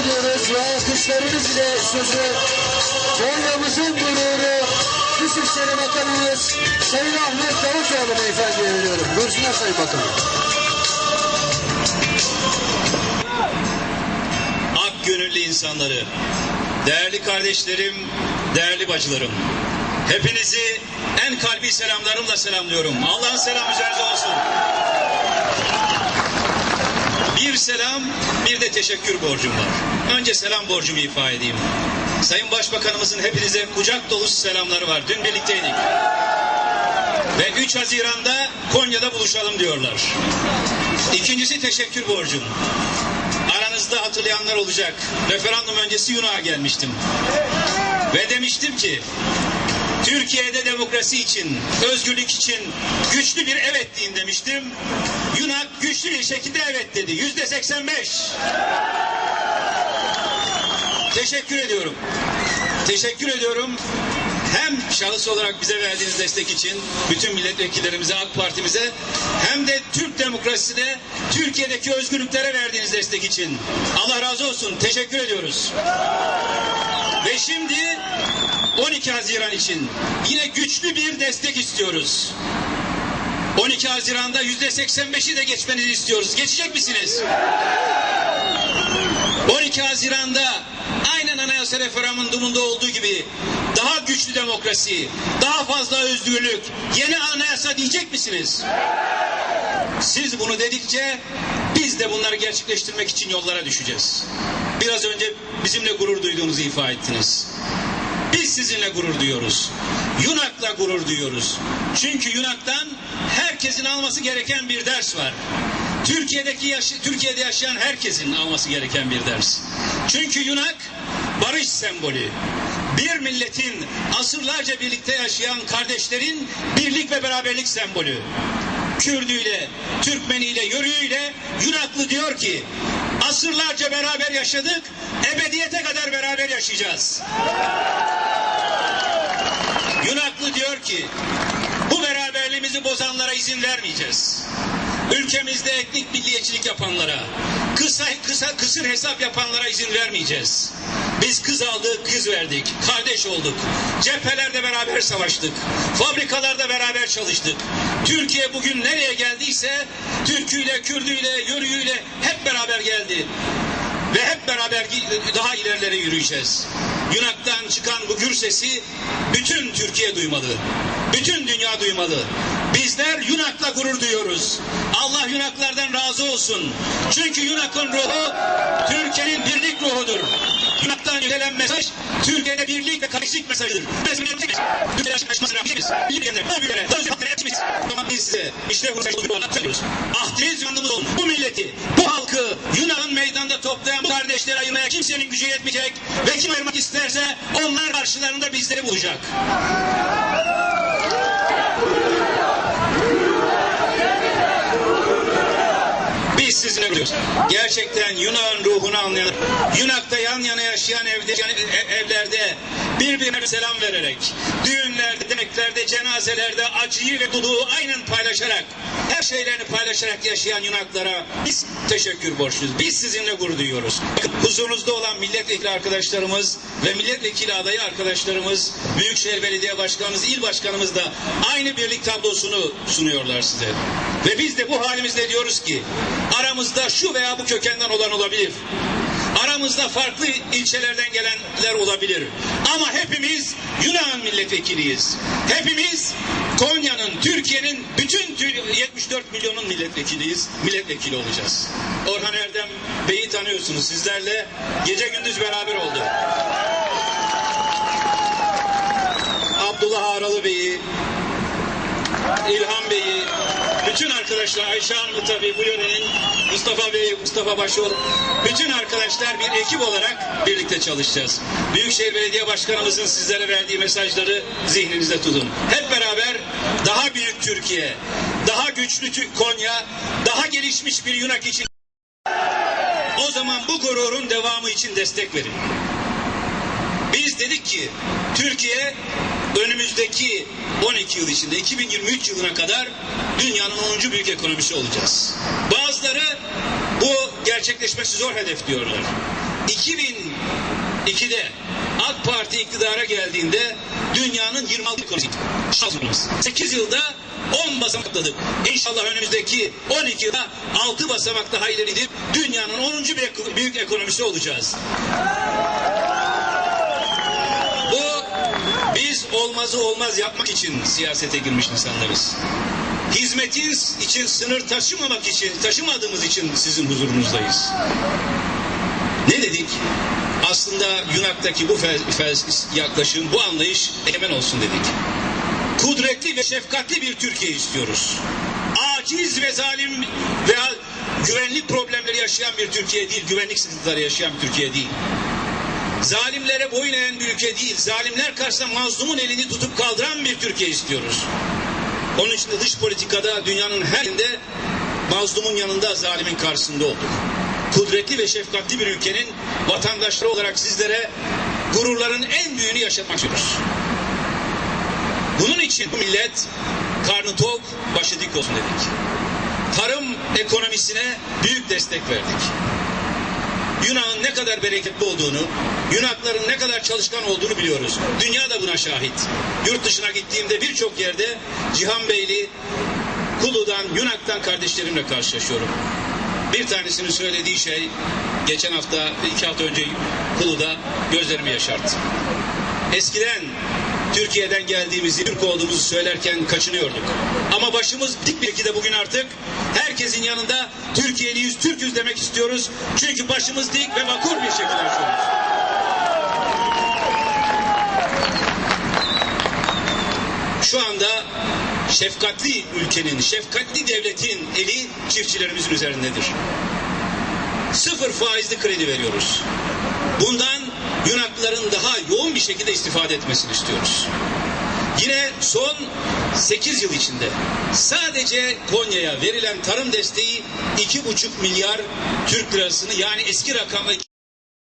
ediyoruz ve alkışlarınız ile sözü Konya'mızın gururu Dışişleri Bakanımız Sayın Ahmet Davutoğlu Beyefendi'ye veriyorum. Buyursunlar Sayın Bakanım. ak gönüllü insanları, değerli kardeşlerim, değerli bacılarım. Hepinizi en kalbi selamlarımla selamlıyorum. Allah'ın selamı üzerinize olsun. Bir selam, bir de teşekkür borcum var. Önce selam borcumu ifa edeyim. Sayın Başbakanımızın hepinize kucak dolusu selamları var. Dün birlikteydik. Ve 3 Haziran'da Konya'da buluşalım diyorlar. İkincisi teşekkür borcum. Aranızda hatırlayanlar olacak. Referandum öncesi Yunan'a gelmiştim. Ve demiştim ki Türkiye'de demokrasi için, özgürlük için güçlü bir evet deyin demiştim. Yunan güçlü bir şekilde evet dedi. Yüzde 85. Teşekkür ediyorum. Teşekkür ediyorum. Hem şahıs olarak bize verdiğiniz destek için bütün milletvekillerimize, AK Parti'mize hem de Türk demokrasisine, Türkiye'deki özgürlüklere verdiğiniz destek için. Allah razı olsun. Teşekkür ediyoruz. Ve şimdi 12 Haziran için yine güçlü bir destek istiyoruz. 12 Haziran'da yüzde 85'i de geçmenizi istiyoruz. Geçecek misiniz? 12 Haziran'da aynen anayasa referandumunda olduğu gibi daha güçlü demokrasi, daha fazla özgürlük, yeni anayasa diyecek misiniz? Siz bunu dedikçe biz de bunları gerçekleştirmek için yollara düşeceğiz. Biraz önce bizimle gurur duyduğunuzu ifade ettiniz. Biz sizinle gurur duyuyoruz. Yunak'la gurur duyuyoruz. Çünkü Yunak'tan herkesin alması gereken bir ders var. Türkiye'deki yaş- Türkiye'de yaşayan herkesin alması gereken bir ders. Çünkü Yunak barış sembolü. Bir milletin asırlarca birlikte yaşayan kardeşlerin birlik ve beraberlik sembolü. Kürdüyle, Türkmeniyle, Yörüğüyle Yunaklı diyor ki asırlarca beraber yaşadık, ebediyete kadar beraber yaşayacağız. Yunaklı diyor ki bu beraberliğimizi bozanlara izin vermeyeceğiz. Ülkemizde etnik milliyetçilik yapanlara, kısa, kısa, kısır hesap yapanlara izin vermeyeceğiz. Biz kız aldık, kız verdik, kardeş olduk. Cephelerde beraber savaştık, fabrikalarda beraber çalıştık. Türkiye bugün nereye geldiyse Türküyle, Kürdüyle, Yörüğüyle hep beraber geldi. Ve hep beraber daha ilerlere yürüyeceğiz. Yunak'tan çıkan bu gür sesi bütün Türkiye duymalı. Bütün dünya duymalı. Bizler Yunak'la gurur duyuyoruz. Allah Yunaklardan razı olsun. Çünkü Yunak'ın ruhu Türkiye'nin birlik ruhudur. Yunak'tan gelen mesaj Türkiye'de birlik ve kardeşlik mesajıdır. Biz, size işte bu anlatıyoruz. Ahdimiz yanımız olun. Bu milleti, bu halkı Yunan'ın meydanda toplayan bu kardeşleri ayırmaya kimsenin gücü yetmeyecek ve kim ayırmak isterse onlar karşılarında bizleri bulacak. Biz sizinle gururluyuz. Gerçekten Yunan ruhunu anlayan, Yunak'ta yan yana yaşayan evde, e- evlerde birbirine selam vererek, düğünlerde, demeklerde, cenazelerde acıyı ve mutluluğu aynen paylaşarak, her şeylerini paylaşarak yaşayan Yunaklara biz teşekkür borçluyuz. Biz sizinle gurur duyuyoruz. Huzurunuzda olan milletvekili arkadaşlarımız ve milletvekili adayı arkadaşlarımız, Büyükşehir Belediye Başkanımız, il başkanımız da aynı birlik tablosunu sunuyorlar size. Ve biz de bu halimizde diyoruz ki aramızda şu veya bu kökenden olan olabilir. Aramızda farklı ilçelerden gelenler olabilir. Ama hepimiz Yunan milletvekiliyiz. Hepimiz Konya'nın, Türkiye'nin bütün tü- 74 milyonun milletvekiliyiz. Milletvekili olacağız. Orhan Erdem Bey'i tanıyorsunuz. Sizlerle gece gündüz beraber oldu. Abdullah Aralı Bey'i, İlhan Bey'i, bütün arkadaşlar Ayşe Hanım'ı tabii bu yörenin Mustafa Bey, Mustafa Başol, bütün arkadaşlar bir ekip olarak birlikte çalışacağız. Büyükşehir Belediye Başkanımızın sizlere verdiği mesajları zihninizde tutun. Hep beraber daha büyük Türkiye, daha güçlü Konya, daha gelişmiş bir Yunak için o zaman bu gururun devamı için destek verin. Biz dedik ki Türkiye önümüzdeki 12 yıl içinde 2023 yılına kadar dünyanın 10. büyük ekonomisi olacağız. Bazıları bu gerçekleşmesi zor hedef diyorlar. 2002'de AK Parti iktidara geldiğinde dünyanın 26 ekonomisi. 8 yılda 10 basamak atladık. İnşallah önümüzdeki 12 yılda 6 basamak daha ileri dünyanın 10. büyük- büyük ekonomisi olacağız. Bu biz olmazı olmaz yapmak için siyasete girmiş insanlarız. Hizmetin için sınır taşımamak için, taşımadığımız için sizin huzurunuzdayız. Ne dedik? Aslında Yunak'taki bu fel, fel- yaklaşım, bu anlayış egemen olsun dedik. Kudretli ve şefkatli bir Türkiye istiyoruz. Aciz ve zalim veya güvenlik problemleri yaşayan bir Türkiye değil, güvenlik sıkıntıları yaşayan bir Türkiye değil. Zalimlere boyun eğen bir ülke değil, zalimler karşısında mazlumun elini tutup kaldıran bir Türkiye istiyoruz. Onun için de dış politikada dünyanın her yerinde mazlumun yanında zalimin karşısında olduk. Kudretli ve şefkatli bir ülkenin vatandaşları olarak sizlere gururların en büyüğünü yaşatmak istiyoruz. Bunun için bu millet karnı tok, başı dik olsun dedik. Tarım ekonomisine büyük destek verdik. Yunan'ın ne kadar bereketli olduğunu, Yunakların ne kadar çalışkan olduğunu biliyoruz. Dünya da buna şahit. Yurt dışına gittiğimde birçok yerde Cihan Beyli, Kulu'dan, Yunak'tan kardeşlerimle karşılaşıyorum. Bir tanesinin söylediği şey, geçen hafta, iki hafta önce Kulu'da gözlerimi yaşarttı. Eskiden Türkiye'den geldiğimizi, Türk olduğumuzu söylerken kaçınıyorduk. Ama başımız dik bir de bugün artık herkesin yanında Türkiye'liyiz, Türk'üz demek istiyoruz. Çünkü başımız dik ve vakur bir şekilde yaşıyoruz. Şu anda şefkatli ülkenin, şefkatli devletin eli çiftçilerimizin üzerindedir. Sıfır faizli kredi veriyoruz. Bundan Yunaklıların daha yoğun bir şekilde istifade etmesini istiyoruz. Yine son 8 yıl içinde sadece Konya'ya verilen tarım desteği 2,5 milyar Türk lirasını yani eski rakamla